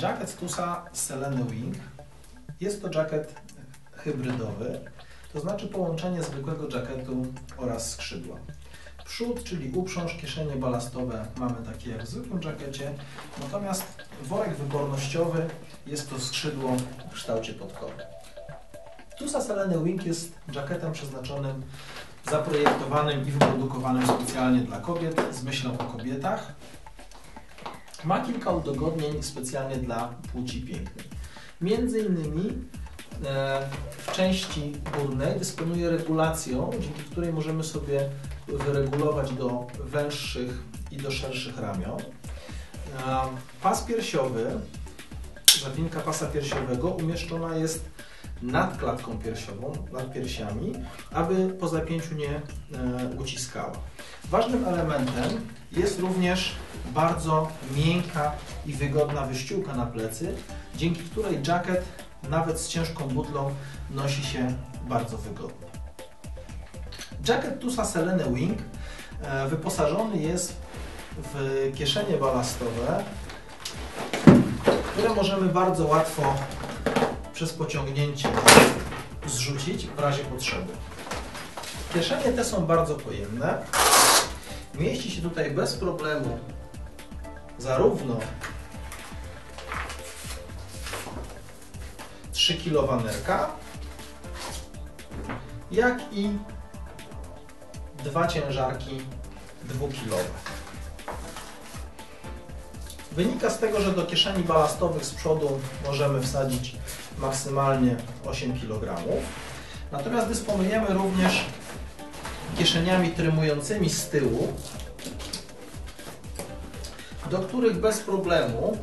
Jacket Tusa Selene Wing jest to jacket hybrydowy, to znaczy połączenie zwykłego jacketu oraz skrzydła. Przód, czyli uprząż, kieszenie balastowe mamy takie jak w zwykłym jackecie, natomiast worek wybornościowy jest to skrzydło w kształcie podkowy. Tusa Selene Wing jest jacketem przeznaczonym, zaprojektowanym i wyprodukowanym specjalnie dla kobiet z myślą o kobietach. Ma kilka udogodnień specjalnie dla płci pięknej. Między innymi e, w części górnej dysponuje regulacją, dzięki której możemy sobie wyregulować do węższych i do szerszych ramion. E, pas piersiowy, zawinka pasa piersiowego umieszczona jest nad klatką piersiową, nad piersiami, aby po zapięciu nie e, uciskała. Ważnym elementem jest również bardzo miękka i wygodna wyściółka na plecy, dzięki której jacket nawet z ciężką butlą nosi się bardzo wygodnie. Jacket Tusa Selene Wing e, wyposażony jest w kieszenie balastowe, które możemy bardzo łatwo przez pociągnięcie zrzucić w razie potrzeby. Kieszenie te są bardzo pojemne. Mieści się tutaj bez problemu zarówno 3 kg nerka, jak i dwa ciężarki 2 kg. Wynika z tego, że do kieszeni balastowych z przodu możemy wsadzić maksymalnie 8 kg. Natomiast dysponujemy również kieszeniami trymującymi z tyłu, do których bez problemu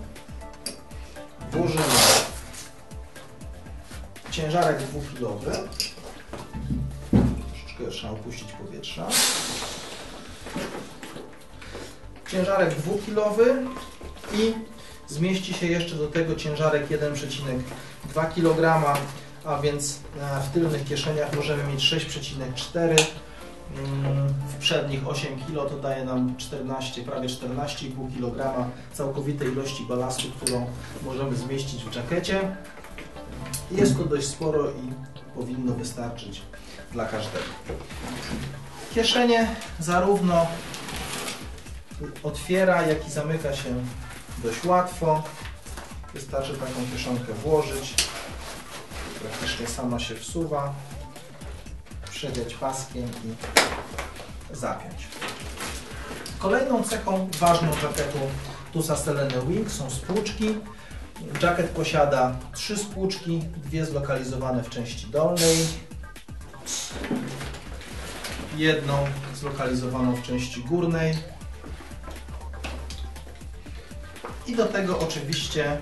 włożymy ciężarek 2-kilowy. Troszeczkę trzeba opuścić powietrza. Ciężarek 2-kilowy i zmieści się jeszcze do tego ciężarek 1,2 kg, a więc e, w tylnych kieszeniach możemy mieć 6,4 w przednich 8 kg to daje nam 14, prawie 14,5 kg całkowitej ilości balastu, którą możemy zmieścić w jackecie. Jest to dość sporo i powinno wystarczyć dla każdego. Kieszenie zarówno otwiera, jak i zamyka się dość łatwo. Wystarczy taką kieszonkę włożyć. Praktycznie sama się wsuwa przegiąć paskiem i zapiąć. Kolejną cechą ważną jacketu Tusa Selene Wing są spłuczki. Jacket posiada trzy spłuczki, dwie zlokalizowane w części dolnej, jedną zlokalizowaną w części górnej i do tego oczywiście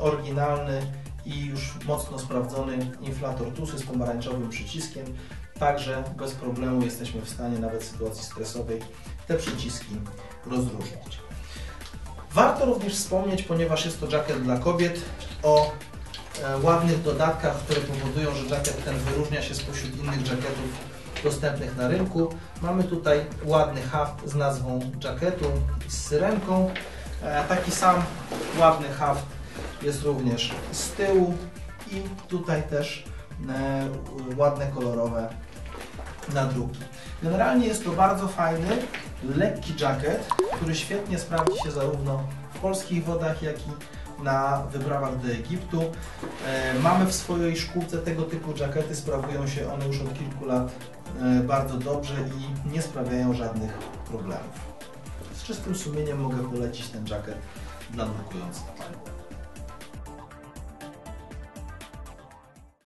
oryginalny i już mocno sprawdzony inflator TUSy z pomarańczowym przyciskiem, Także bez problemu jesteśmy w stanie nawet w sytuacji stresowej te przyciski rozróżnić. Warto również wspomnieć, ponieważ jest to jacket dla kobiet, o e, ładnych dodatkach, które powodują, że jacket ten wyróżnia się spośród innych jacketów dostępnych na rynku. Mamy tutaj ładny haft z nazwą jacketu i z syrenką. E, taki sam ładny haft jest również z tyłu i tutaj też ładne kolorowe nadruki. Generalnie jest to bardzo fajny, lekki jacket, który świetnie sprawdzi się zarówno w polskich wodach, jak i na wyprawach do Egiptu. E, mamy w swojej szkółce tego typu jackety, sprawują się one już od kilku lat e, bardzo dobrze i nie sprawiają żadnych problemów. Z czystym sumieniem mogę polecić ten jacket dla nurkujących.